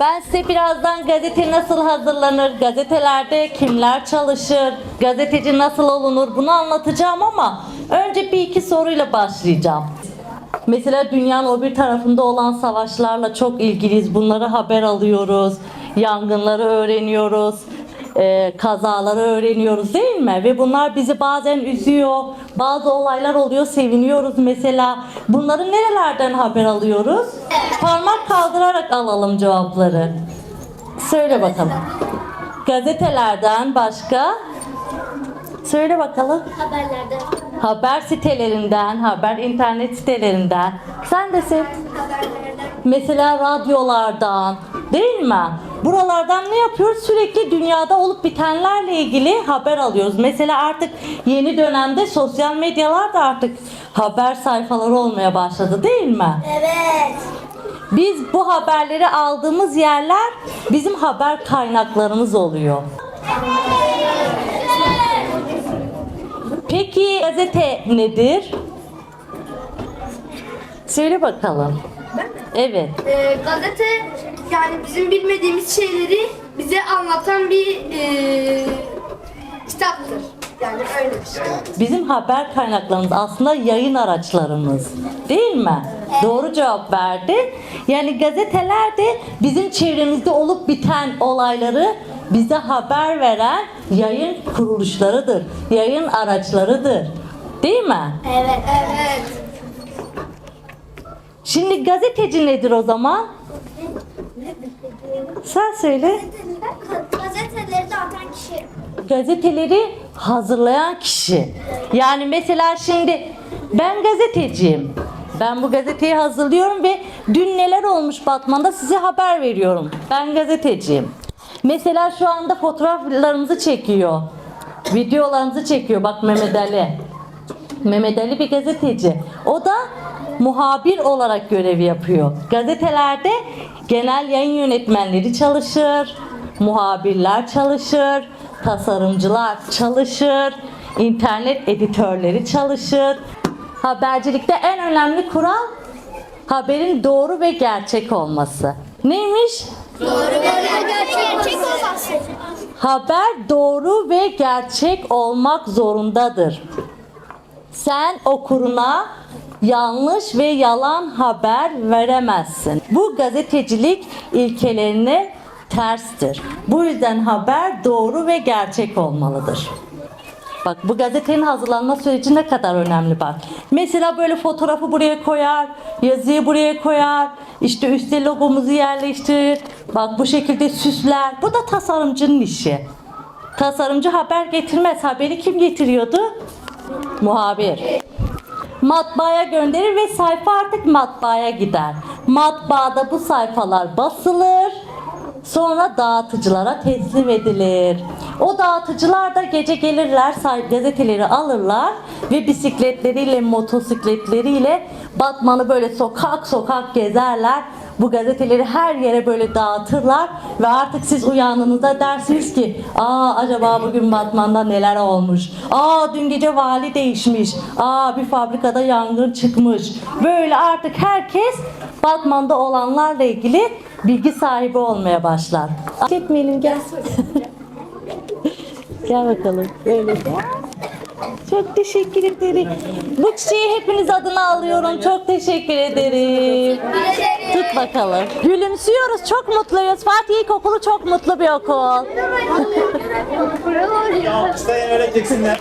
Ben size birazdan gazete nasıl hazırlanır, gazetelerde kimler çalışır, gazeteci nasıl olunur bunu anlatacağım ama önce bir iki soruyla başlayacağım. Mesela dünyanın o bir tarafında olan savaşlarla çok ilgiliyiz. Bunları haber alıyoruz. Yangınları öğreniyoruz. E, kazaları öğreniyoruz değil mi? Ve bunlar bizi bazen üzüyor. Bazı olaylar oluyor, seviniyoruz mesela. Bunları nerelerden haber alıyoruz? Parmak kaldırarak alalım cevapları. Söyle bakalım. Gazetelerden başka? Söyle bakalım. Haberlerde. Haber sitelerinden, haber internet sitelerinden. Sen de sev. Haberlerden. Mesela radyolardan, değil mi? Buralardan ne yapıyoruz? Sürekli dünyada olup bitenlerle ilgili haber alıyoruz. Mesela artık yeni dönemde sosyal medyalar da artık haber sayfaları olmaya başladı değil mi? Evet. Biz bu haberleri aldığımız yerler bizim haber kaynaklarımız oluyor. Peki gazete nedir? Söyle bakalım. Evet. Ee, gazete yani bizim bilmediğimiz şeyleri bize anlatan bir e, kitaptır. Yani öyle bir şey. Bizim haber kaynaklarımız aslında yayın araçlarımız. Değil mi? Doğru cevap verdi. Yani gazeteler de bizim çevremizde olup biten olayları bize haber veren yayın kuruluşlarıdır. Yayın araçlarıdır. Değil mi? Evet. Evet. Şimdi gazeteci nedir o zaman? Sen söyle. Gazeteleri dağıtan kişi. Gazeteleri hazırlayan kişi. Yani mesela şimdi ben gazeteciyim. Ben bu gazeteyi hazırlıyorum ve dün neler olmuş Batman'da size haber veriyorum. Ben gazeteciyim. Mesela şu anda fotoğraflarımızı çekiyor. Videolarımızı çekiyor. Bak Mehmet Ali. Mehmet Ali bir gazeteci. O da muhabir olarak görev yapıyor. Gazetelerde genel yayın yönetmenleri çalışır, muhabirler çalışır, tasarımcılar çalışır, internet editörleri çalışır. Habercilikte en önemli kural haberin doğru ve gerçek olması. Neymiş? Gerçek olması. Haber doğru ve gerçek olmak zorundadır. Sen okuruna yanlış ve yalan haber veremezsin. Bu gazetecilik ilkelerine terstir. Bu yüzden haber doğru ve gerçek olmalıdır. Bak bu gazetenin hazırlanma süreci ne kadar önemli bak. Mesela böyle fotoğrafı buraya koyar, yazıyı buraya koyar, işte üstte logomuzu yerleştirir. Bak bu şekilde süsler. Bu da tasarımcının işi. Tasarımcı haber getirmez. Haberi kim getiriyordu? Muhabir. Matbaaya gönderir ve sayfa artık matbaaya gider. Matbaada bu sayfalar basılır. Sonra dağıtıcılara teslim edilir. O dağıtıcılar da gece gelirler, say- gazeteleri alırlar ve bisikletleriyle, motosikletleriyle Batman'ı böyle sokak sokak gezerler. Bu gazeteleri her yere böyle dağıtırlar ve artık siz uyandığınızda dersiniz ki aa acaba bugün Batman'da neler olmuş? Aa dün gece vali değişmiş. Aa bir fabrikada yangın çıkmış. Böyle artık herkes Batman'da olanlarla ilgili bilgi sahibi olmaya başlar. Etmeyelim gel. gel bakalım. Böyle. Çok teşekkür ederim. Bu çiçeği hepiniz adına alıyorum. Çok teşekkür ederim. Tut bakalım. Gülümsüyoruz. Çok mutluyuz. Fatih İlkokulu çok mutlu bir okul. Alkışlayın öyle çeksinler.